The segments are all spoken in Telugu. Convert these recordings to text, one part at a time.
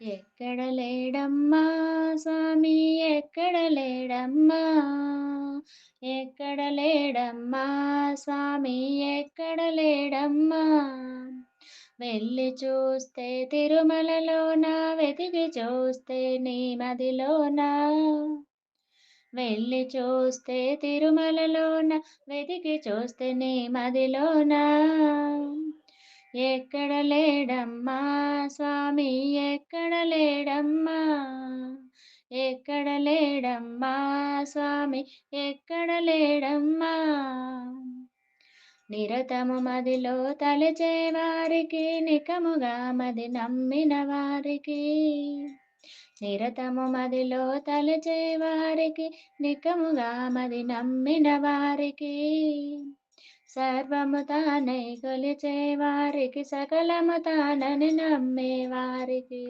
ఎక్కడ లేడమ్మా? స్వామి ఎక్కడ లేడమ్మా? ఎక్కడ లేడమ్మా? స్వామి ఎక్కడ లేడమ్మా? వెళ్ళి చూస్తే తిరుమలలోన వెతికి చూస్తే నీ మదిలోన వెళ్ళి చూస్తే తిరుమలలోన వెతికి చూస్తే నీ మదిలోనా ఎక్కడ లేడమ్మా? స్వామి ఎక్కడ లేడమ్మా? ఎక్కడ లేడమ్మా? స్వామి ఎక్కడ లేడమ్మా? నిరతము మదిలో తలచే వారికి నికముగా మది నమ్మిన వారికి. నిరతము మదిలో తలచే వారికి నికముగా మది నమ్మిన వారికి. సర్వము తానై కొలిచే వారికి సకలము తానని నమ్మే వారికి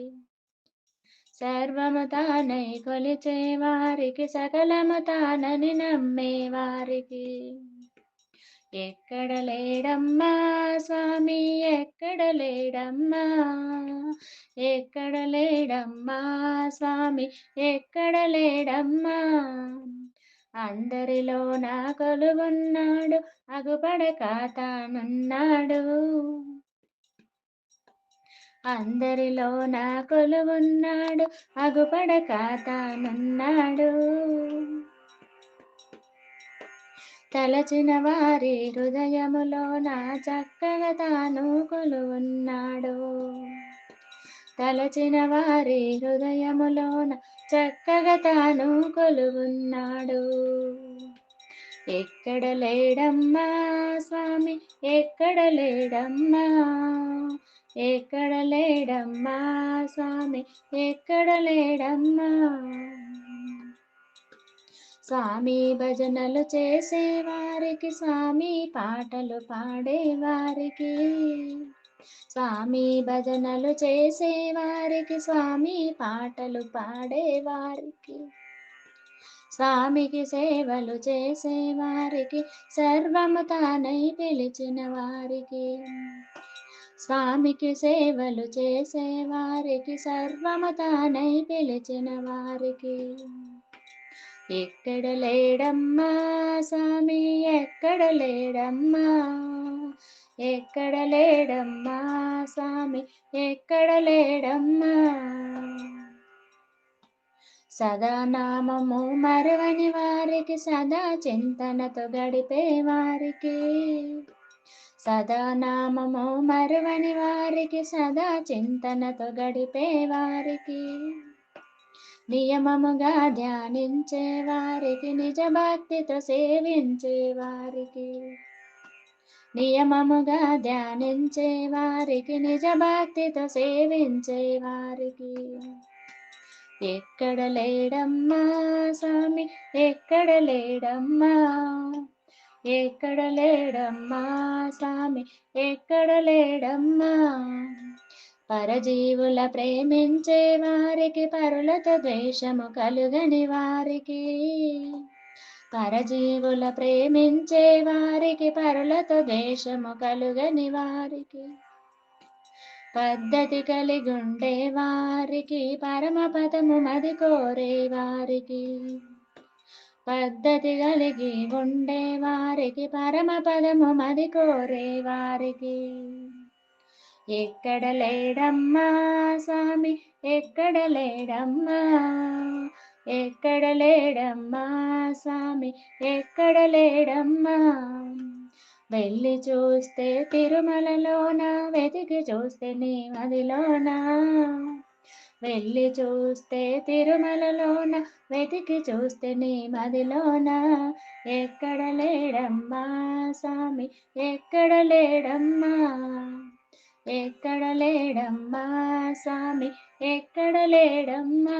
సర్వము తానై కొలిచే వారికి సకలము తానని నమ్మే వారికి ఎక్కడ లేడమ్మా స్వామి ఎక్కడ లేడమ్మా? ఎక్కడ లేడమ్మా స్వామి ఎక్కడ లేడమ్మా? అందరిలో నా కొలువున్నాడు అగుపడక తానున్నాడు. అందరిలో నా కొలువున్నాడు అగుపడక తానున్నాడు. తలచిన వారి హృదయములో నా చక్కగా తాను కొలువున్నాడు. తలచిన వారి హృదయములోన చక్కగా తాను కొలువున్నాడు. ఎక్కడ లేడమ్మా స్వామి? ఎక్కడ లేడమ్మా? ఎక్కడ లేడమ్మా స్వామి? ఎక్కడ లేడమ్మా? స్వామి భజనలు చేసే వారికి స్వామి పాటలు పాడే వారికి స్వామి భజనలు చేసే వారికి స్వామి పాటలు పాడే వారికి స్వామికి సేవలు చేసే వారికి సర్వము తానై పిలిచిన వారికి స్వామికి సేవలు చేసే వారికి సర్వము తానై పిలిచిన వారికి. ఎక్కడ లేడమ్మా స్వామి ఎక్కడ లేడమ్మా? ఎక్కడ లేడమ్మా స్వామి? ఎక్కడ లేడమ్మా? సదా నామము మరవని వారికి సదా చింతనతో గడిపే వారికి. సదా నామము మరవని వారికి సదా చింతనతో గడిపే వారికి. నియమముగా ధ్యానించే వారికి నిజ భక్తితో సేవించే వారికి. నియమముగా ధ్యానించే వారికి నిజ భక్తితో సేవించే వారికి. ఎక్కడ లేడమ్మా స్వామి? ఎక్కడ లేడమ్మా? ఎక్కడ లేడమ్మా స్వామి? ఎక్కడ లేడమ్మా? పరజీవుల ప్రేమించే వారికి పరులతో ద్వేషము కలుగని వారికి. పరజీవుల ప్రేమించే వారికి పరులతో దేశము కలుగని వారికి. పద్ధతి కలిగి ఉండే వారికి పరమపదము మది కోరే వారికి. పద్ధతి కలిగి ఉండే వారికి పరమపదము మది కోరే వారికి. ఎక్కడ లేడమ్మా స్వామి ఎక్కడ లేడమ్మా? ఎక్కడ లేడమ్మా స్వామి? ఎక్కడ లేడమ్మా? వెళ్ళి చూస్తే తిరుమలలోన? వెతికి చూస్తే నీ మదిలోన వెళ్ళి చూస్తే తిరుమలలోన? వెతికి చూస్తే నీ మదిలోన ఎక్కడ లేడమ్మా స్వామి? ఎక్కడ లేడమ్మా? ఎక్కడ లేడమ్మా స్వామి? ఎక్కడ లేడమ్మా?